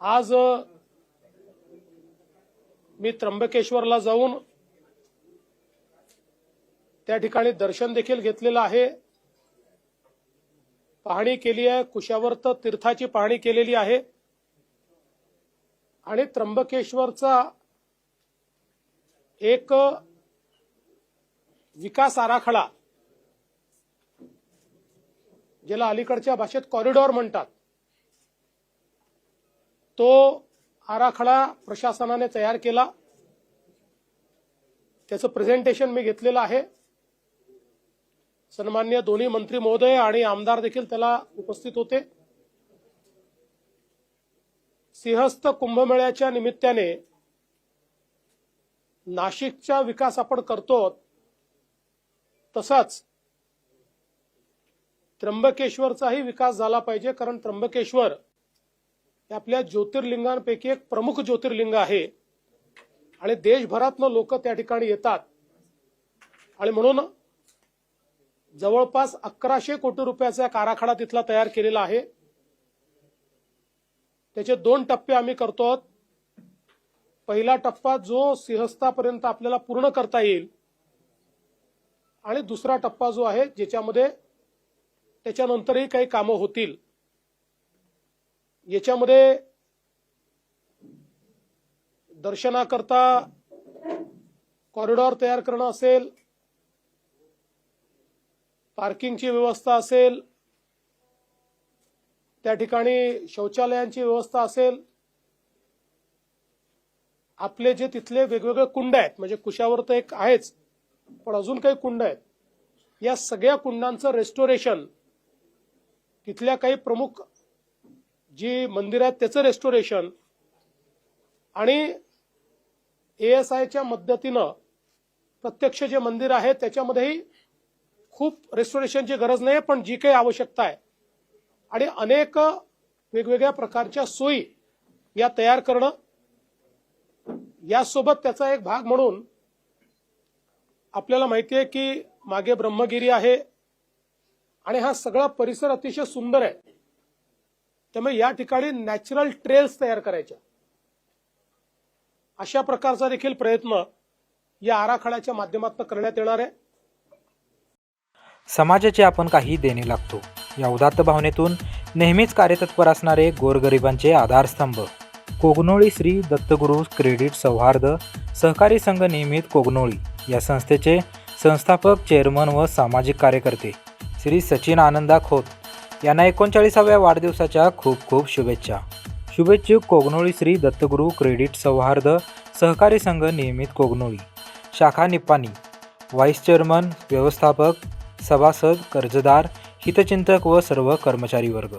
आज मी त्र्यंबकेश्वरला जाऊन त्या ठिकाणी दर्शन देखील घेतलेलं आहे. पाहणी केली आहे कुशावर्त तीर्थाची पाहणी केलेली आहे. आणि त्र्यंबकेश्वरचा एक विकास आराखडा ज्याला अलीकडच्या भाषेत कॉरिडॉर म्हणतात. तो आराखडा प्रशासनाने तयार केला. त्याचं प्रेझेंटेशन मी घेतलेलं आहे. सन्मान्य दोन्ही मंत्री महोदय आणि आमदार देखील त्याला उपस्थित होते. सिंहस्थ कुंभमेळ्याच्या निमित्ताने नाशिकचा विकास आपण करतो तसाच त्र्यंबकेश्वरचाही विकास झाला पाहिजे कारण त्र्यंबकेश्वर हे आपल्या ज्योतिर्लिंगांपैकी एक प्रमुख ज्योतिर्लिंग आहे. आणि देशभरातनं लोक त्या ठिकाणी येतात. आणि म्हणून जवळपास अकराशे कोटी रुपयाचा एक आराखडा तिथला तयार केलेला आहे. त्याचे दोन टप्पे आम्ही करतो आहोत. पहिला टप्पा जो सिंहस्थापर्यंत आपल्याला पूर्ण करता येईल. आणि दुसरा टप्पा जो आहे ज्याच्यामध्ये त्याच्यानंतरही काही कामं होतील. याच्यामध्ये दर्शनाकरता कॉरिडॉर तयार करणं असेल पार्किंगची व्यवस्था असेल त्या ठिकाणी शौचालयांची व्यवस्था असेल आपले जे तिथले वेगवेगळे कुंड आहेत म्हणजे कुशावर तर एक आहेच पण अजून काही कुंड आहेत या सगळ्या कुंडांचं रेस्टोरेशन तिथल्या काही प्रमुख जी मंदिर आहेत त्याचं रेस्टोरेशन आणि एएसआयच्या मदतीनं प्रत्यक्ष जे मंदिर आहे त्याच्यामध्येही खूप रेस्टोरेशनची गरज नाही पण जी काही आवश्यकता आहे. आणि अनेक वेगवेगळ्या प्रकारच्या सोयी या तयार करणं यासोबत त्याचा एक भाग म्हणून आपल्याला माहिती आहे की मागे ब्रह्मगिरी आहे आणि हा सगळा परिसर अतिशय सुंदर आहे. त्यामुळे या ठिकाणी नॅचरल ट्रेल्स तयार करायच्या. अशा प्रकारचा देखील प्रयत्न या आराखड्याच्या माध्यमातून करण्यात येणार आहे. समाजाचे आपण काही देणे लागतो. या उदात्त भावनेतून नेहमीच कार्यतत्पर असणारे गोरगरिबांचे आधारस्तंभ. कोगनोळी श्री दत्तगुरू क्रेडिट सौहार्द सहकारी संघ नियमित कोगनोळी या संस्थेचे संस्थापक चेअरमन व सामाजिक कार्यकर्ते श्री सचिन आनंदा खोत. यांना एकोणचाळीसाव्या वाढदिवसाच्या खूप खूप शुभेच्छा. शुभेच्छुक कोगनोळी श्री दत्तगुरू क्रेडिट सौहार्द सहकारी संघ नियमित कोगनोळी. शाखा निप्पाणी. व्हाईस चेअरमन व्यवस्थापक सभासद कर्जदार हितचिंतक व सर्व कर्मचारी वर्ग.